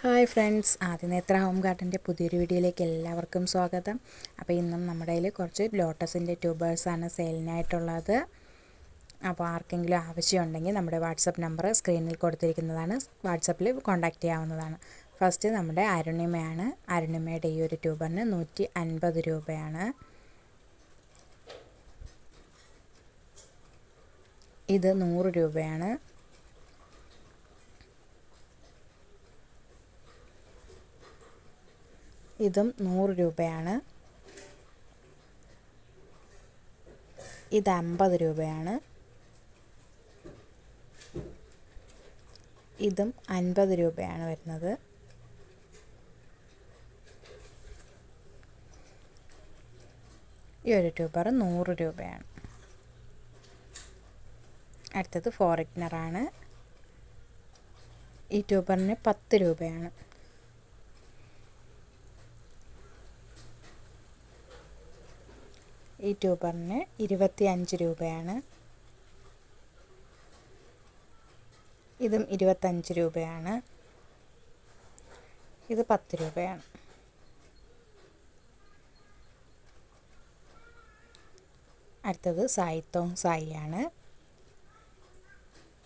Hi friends. ആദിനേത്ര home ഗാർഡന്റെ പുതിയൊരു വീഡിയോയിലേക്ക് എല്ലാവർക്കും സ്വാഗതം. അപ്പോൾ ഇന്നും നമ്മുടെ കയ്യിൽ കുറച്ച് ലോട്ടസിന്റെ ട്യൂബേഴ്സാണ് സെയിലിനായിട്ടുള്ളത്. അപ്പോൾ ആർക്കെങ്കിലും ആവശ്യമുണ്ടെങ്കിൽ നമ്മുടെ വാട്സപ്പ് നമ്പർ സ്ക്രീനിൽ കൊടുത്തിരിക്കുന്നതാണ്. വാട്സപ്പിൽ കോൺടാക്റ്റ് ചെയ്യാവുന്നതാണ്. ഫസ്റ്റ് നമ്മുടെ അരുണിമയാണ്. അരുണിമയുടെ ഈ ഒരു ട്യൂബറിന് നൂറ്റി അൻപത് രൂപയാണ്. ഇത് നൂറ് രൂപയാണ്. ഇതും നൂറ് രൂപയാണ്. ഇത് അമ്പത് രൂപയാണ്. ഇതും അൻപത് രൂപയാണ് വരുന്നത്. ഈ ഒരു ട്യൂബർ നൂറ് രൂപയാണ്. അടുത്തത് ഫോറിഗ്നറാണ്. ഈ ട്യൂബറിന് പത്ത് രൂപയാണ്. ഈ ട്യൂബറിന് ഇരുപത്തി അഞ്ച് രൂപയാണ്. ഇതും ഇരുപത്തഞ്ച് രൂപയാണ്. ഇത് പത്ത് രൂപയാണ്. അടുത്തത് സായിത്തോങ് സായിയാണ്.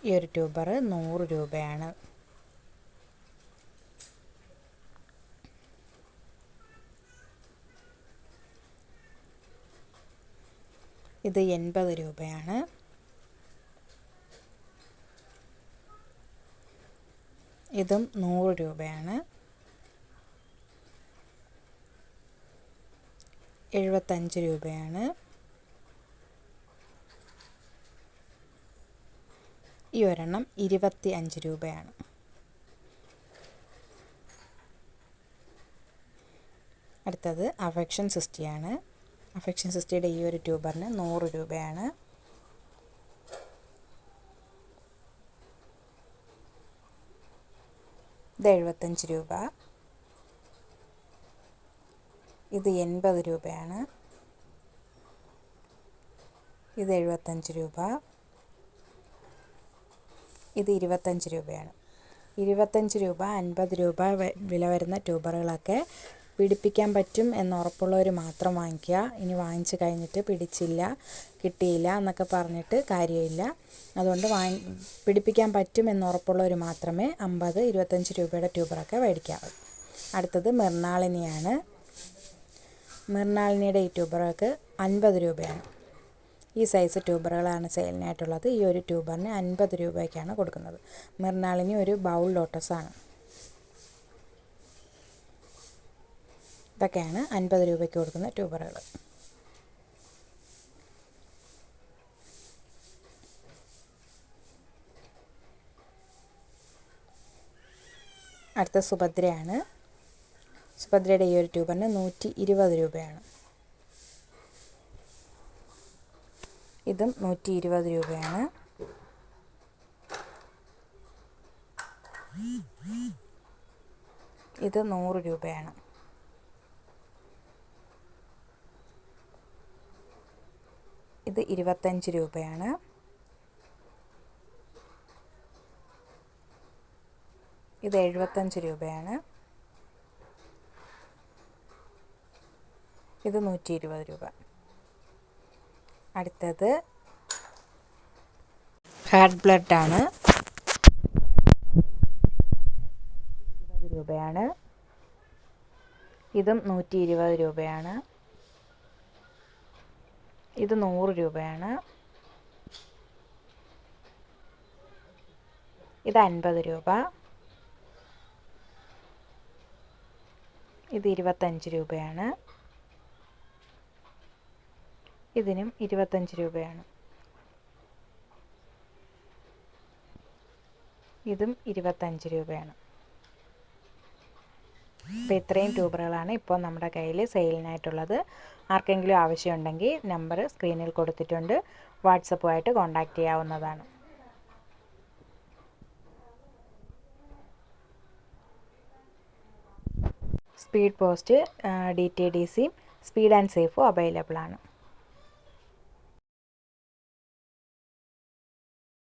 ഈ ഒരു ട്യൂബർ നൂറ് രൂപയാണ്. ഇത് എൺപത് രൂപയാണ്. ഇതും നൂറ് രൂപയാണ്. എഴുപത്തഞ്ച് രൂപയാണ്. ഈ ഒരെണ്ണം ഇരുപത്തി അഞ്ച് രൂപയാണ്. അടുത്തത് അവക്ഷൻ സിസ്റ്റിയാണ്. അഫെക്ഷൻ സിസ്റ്റിയുടെ ഈ ഒരു ട്യൂബറിന് നൂറ് രൂപയാണ്. ഇത് എഴുപത്തഞ്ച് രൂപ. ഇത് എൺപത് രൂപയാണ്. ഇത് എഴുപത്തഞ്ച് രൂപ. ഇത് ഇരുപത്തഞ്ച് രൂപയാണ്. ഇരുപത്തഞ്ച് രൂപ അൻപത് രൂപ വില വരുന്ന ട്യൂബറുകളൊക്കെ പിടിപ്പിക്കാൻ പറ്റും എന്ന് ഉറപ്പുള്ളവർ മാത്രം വാങ്ങിക്കുക. ഇനി വാങ്ങിച്ചു കഴിഞ്ഞിട്ട് പിടിച്ചില്ല കിട്ടിയില്ല എന്നൊക്കെ പറഞ്ഞിട്ട് കാര്യമില്ല. അതുകൊണ്ട് വാങ്ങി പിടിപ്പിക്കാൻ പറ്റും എന്ന് ഉറപ്പുള്ളവർ മാത്രമേ അമ്പത് ഇരുപത്തഞ്ച് രൂപയുടെ ട്യൂബറൊക്കെ മേടിക്കാവൂ. അടുത്തത് മിർണാളിനിയാണ് മിർണാളിനിയുടെ ഈ ട്യൂബറൊക്കെ അൻപത് രൂപയാണ്. ഈ സൈസ് ട്യൂബറുകളാണ് സെയിലിനായിട്ടുള്ളത്. ഈ ഒരു ട്യൂബറിന് അൻപത് രൂപയ്ക്കാണ് കൊടുക്കുന്നത്. മിർണാളിനി ഒരു ബൗൾ ലോട്ടസാണ്. ഇതൊക്കെയാണ് അൻപത് രൂപയ്ക്ക് കൊടുക്കുന്ന ട്യൂബറുകൾ അടുത്ത സുഭദ്രയാണ്. സുഭദ്രയുടെ ഈ ഒരു ട്യൂബറിന് നൂറ്റി ഇരുപത് രൂപയാണ്. ഇതും നൂറ്റി ഇരുപത് രൂപയാണ്. ഇത് നൂറ് രൂപയാണ്. ഇത് ഇരുപത്തഞ്ച് രൂപയാണ്. ഇത് എഴുപത്തഞ്ച് രൂപയാണ്. ഇത് നൂറ്റി ഇരുപത് രൂപ. അടുത്തത് ഹാർഡ് ബ്ലഡാണ്. രൂപയാണ്. ഇതും നൂറ്റി ഇരുപത് രൂപയാണ്. ഇത് നൂറ് രൂപയാണ്. ഇത് അൻപത് രൂപ. ഇത് ഇരുപത്തഞ്ച് രൂപയാണ്. ഇതിനും ഇരുപത്തഞ്ച് രൂപയാണ്. ഇതും ഇരുപത്തഞ്ച് രൂപയാണ്. അപ്പോൾ ഇത്രയും ട്യൂബറുകളാണ് ഇപ്പോൾ നമ്മുടെ കയ്യിൽ സെയിലിനായിട്ടുള്ളത്. ആർക്കെങ്കിലും ആവശ്യമുണ്ടെങ്കിൽ നമ്പർ സ്ക്രീനിൽ കൊടുത്തിട്ടുണ്ട്. വാട്സപ്പുമായിട്ട് കോൺടാക്റ്റ് ചെയ്യാവുന്നതാണ്. Speed post D T D C speed and സേഫും available ആണ്